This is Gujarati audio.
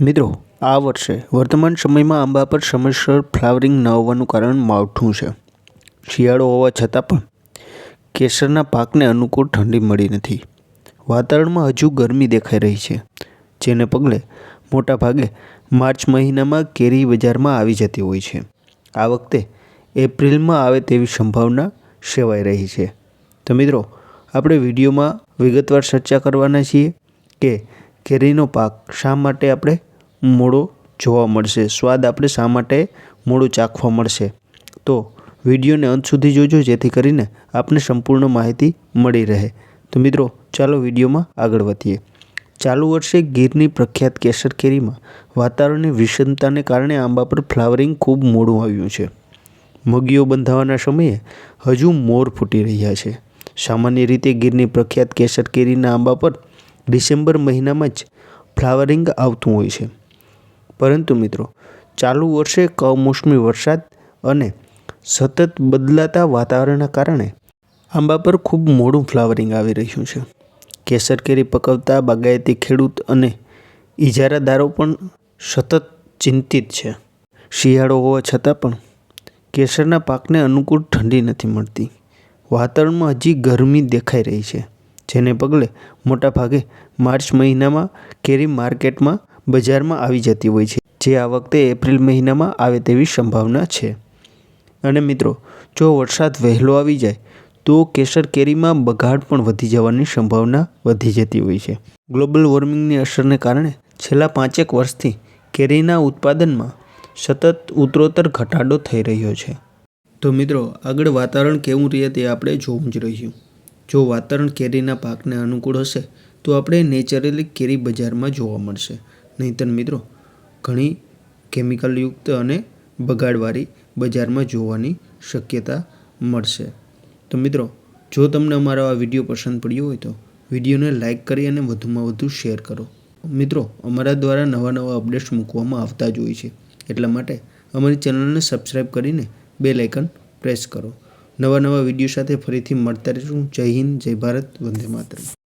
મિત્રો, આ વર્ષે વર્તમાન સમયમાં આંબા પર સમયસર ફ્લાવરિંગ ન હોવાનું કારણ માવઠું છે. શિયાળો હોવા છતાં પણ કેસરના પાકને અનુકૂળ ઠંડી મળી નથી. વાતાવરણમાં હજુ ગરમી દેખાઈ રહી છે, જેને પગલે મોટાભાગે માર્ચ મહિનામાં કેરી બજારમાં આવી જતી હોય છે. આ વખતે એપ્રિલમાં આવે તેવી સંભાવના સેવાઈ રહી છે. તો મિત્રો, આપણે વિડીયોમાં વિગતવાર ચર્ચા કરવાના છીએ કે કેરીનો પાક શા માટે આપણે મોડો જોવા મળશે? સ્વાદ આપણે શા માટે મોડું ચાખવા મળશે? તો વિડીયોને અંત સુધી જોજો, જેથી કરીને આપને સંપૂર્ણ માહિતી મળી રહે. તો મિત્રો, ચાલો વિડીયોમાં આગળ વધીએ. ચાલુ વર્ષે ગીરની પ્રખ્યાત કેસર કેરીમાં વાતાવરણની વિષમતાને કારણે આંબા પર ફ્લાવરિંગ ખૂબ મોડું આવ્યું છે. મગીઓ બંધાવાના સમયે હજુ મોર ફૂટી રહ્યા છે. સામાન્ય રીતે ગીરની પ્રખ્યાત કેસર કેરીના આંબા પર ડિસેમ્બર મહિનામાં જ ફ્લાવરિંગ આવતું હોય છે. પરંતુ મિત્રો, ચાલુ વર્ષે કમોસમી વરસાદ અને સતત બદલાતા વાતાવરણના કારણે આંબા પર ખૂબ મોડું ફ્લાવરિંગ આવી રહ્યું છે. કેસર કેરી પકવતા બાગાયતી ખેડૂત અને ઇજારાદારો પણ સતત ચિંતિત છે. શિયાળો હોવા છતાં પણ કેસરના પાકને અનુકૂળ ઠંડી નથી મળતી. વાતાવરણમાં હજી ગરમી દેખાઈ રહી છે. જેને પગલે મોટાભાગે માર્ચ મહિનામાં કેરી માર્કેટમાં બજારમાં આવી જતી હોય છે, જે આ વખતે એપ્રિલ મહિનામાં આવે તેવી સંભાવના છે. અને મિત્રો, જો વરસાદ વહેલો આવી જાય, તો કેસર કેરીમાં બગાડ પણ વધી જવાની સંભાવના વધી જતી હોય છે. ગ્લોબલ વોર્મિંગની અસરને કારણે છેલ્લા પાંચેક વર્ષથી કેરીના ઉત્પાદનમાં સતત ઉત્તરોત્તર ઘટાડો થઈ રહ્યો છે. તો મિત્રો, આગળ વાતાવરણ કેવું રહે તે આપણે જોવું જ રહ્યું. જો વાતાવરણ કેરીના પાકને અનુકૂળ હશે, તો આપણે નેચરલી કેરી બજારમાં જોવા મળશે. નહીંતર મિત્રો, ઘણી કેમિકલયુક્ત અને બગાડવાળી બજારમાં જોવાની શક્યતા મળશે. તો મિત્રો, જો તમને અમારો આ વીડિયો પસંદ પડ્યો હોય તો વિડીયોને લાઇક કરી અને વધુમાં વધુ શેર કરો. મિત્રો, અમારા દ્વારા નવા નવા અપડેટ્સ મૂકવામાં આવતા જ હોય છે. એટલા માટે અમારી ચેનલને સબસ્ક્રાઈબ કરીને બે આઇકન પ્રેસ કરો. નવા નવા વીડિયો સાથે ફરીથી મળતા રહીશું. જય હિન્દ જય ભારત વંદે માતરમ.